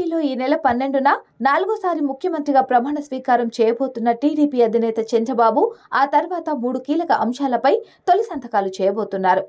ఏపీలో ఈ నెల పన్నెండున నాలుగోసారి ముఖ్యమంత్రిగా ప్రమాణ స్వీకారం చేయబోతున్న టీడీపీ అధినేత చంద్రబాబు ఆ తర్వాత మూడు కీలక అంశాలపై తొలి సంతకాలు చేయబోతున్నారు.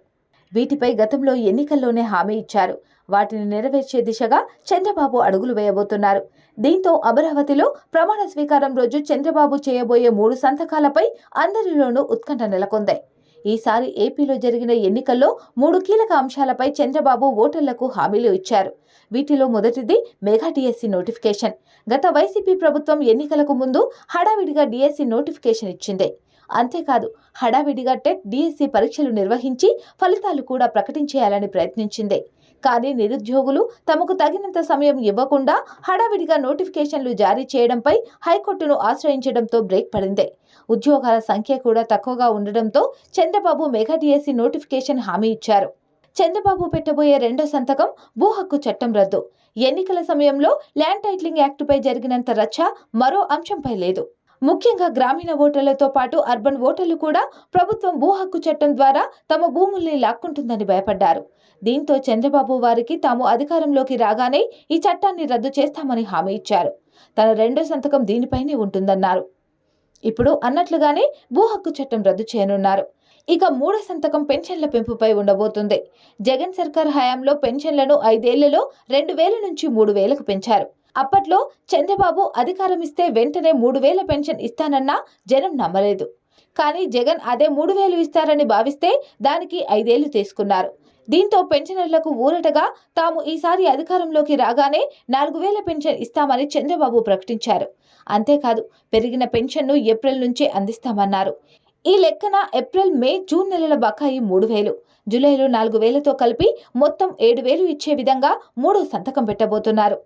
వీటిపై గతంలో ఎన్నికల్లోనే హామీ ఇచ్చారు. వాటిని నెరవేర్చే దిశగా చంద్రబాబు అడుగులు వేయబోతున్నారు. దీంతో అమరావతిలో ప్రమాణ స్వీకారం రోజు చంద్రబాబు చేయబోయే మూడు సంతకాలపై అందరిలోనూ ఉత్కంఠ నెలకొంది. ఈసారి ఏపీలో జరిగిన ఎన్నికల్లో మూడు కీలక అంశాలపై చంద్రబాబు ఓటర్లకు హామీలు ఇచ్చారు. వీటిలో మొదటిది మెగా డిఎస్సి నోటిఫికేషన్. గత వైసీపీ ప్రభుత్వం ఎన్నికలకు ముందు హడావిడిగా డిఎస్సి నోటిఫికేషన్ ఇచ్చింది. అంతేకాదు హడావిడిగా టెట్ డిఎస్సి పరీక్షలు నిర్వహించి ఫలితాలు కూడా ప్రకటించేయాలని ప్రయత్నించింది. కానీ నిరుద్యోగులు తమకు తగినంత సమయం ఇవ్వకుండా హడావిడిగా నోటిఫికేషన్లు జారీ చేయడంపై హైకోర్టును ఆశ్రయించడంతో బ్రేక్ పడింది. ఉద్యోగాల సంఖ్య కూడా తక్కువగా ఉండడంతో చంద్రబాబు మెగా డిఎస్సి నోటిఫికేషన్ హామీ ఇచ్చారు. చంద్రబాబు పెట్టబోయే రెండో సంతకం భూ హక్కు చట్టం రద్దు. ఎన్నికల సమయంలో ల్యాండ్ టైటిలింగ్ యాక్టుపై జరిగినంత రచ్చ మరో అంశంపై లేదు. ముఖ్యంగా గ్రామీణ ఓటర్లతో పాటు అర్బన్ ఓటర్లు కూడా ప్రభుత్వం భూ హక్కు చట్టం ద్వారా తమ భూముల్ని లాక్కుంటుందని భయపడ్డారు. దీంతో చంద్రబాబు వారికి తాము అధికారంలోకి రాగానే ఈ చట్టాన్ని రద్దు చేస్తామని హామీ ఇచ్చారు. తన రెండో సంతకం దీనిపైనే ఉంటుందన్నారు. ఇప్పుడు అన్నట్లుగానే భూ హక్కు చట్టం రద్దు చేయనున్నారు. ఇక మూడో సంతకం పెన్షన్ల పెంపుపై ఉండబోతుంది. జగన్ సర్కార్ హయాంలో పెన్షన్లను ఐదేళ్ళలో రెండు వేల నుంచి మూడు వేలకు పెంచారు. అప్పట్లో చంద్రబాబు అధికారం ఇస్తే వెంటనే మూడు వేల పెన్షన్ ఇస్తానన్నా జనం నమ్మలేదు. కానీ జగన్ అదే మూడు వేలు ఇస్తారని భావిస్తే దానికి ఐదేళ్ళు తీసుకున్నారు. దీంతో పెన్షనర్లకు ఊరటగా తాము ఈసారి అధికారంలోకి రాగానే నాలుగు వేల పెన్షన్ ఇస్తామని చంద్రబాబు ప్రకటించారు. అంతేకాదు పెరిగిన పెన్షన్ను ఏప్రిల్ నుంచే అందిస్తామన్నారు. ఈ లెక్కన ఏప్రిల్ మే జూన్ నెలల బకాయి మూడు వేలు. జూలైలో నాలుగు వేలతో కలిపి మొత్తం ఏడు వేలు ఇచ్చే విధంగా మూడో సంతకం పెట్టబోతున్నారు.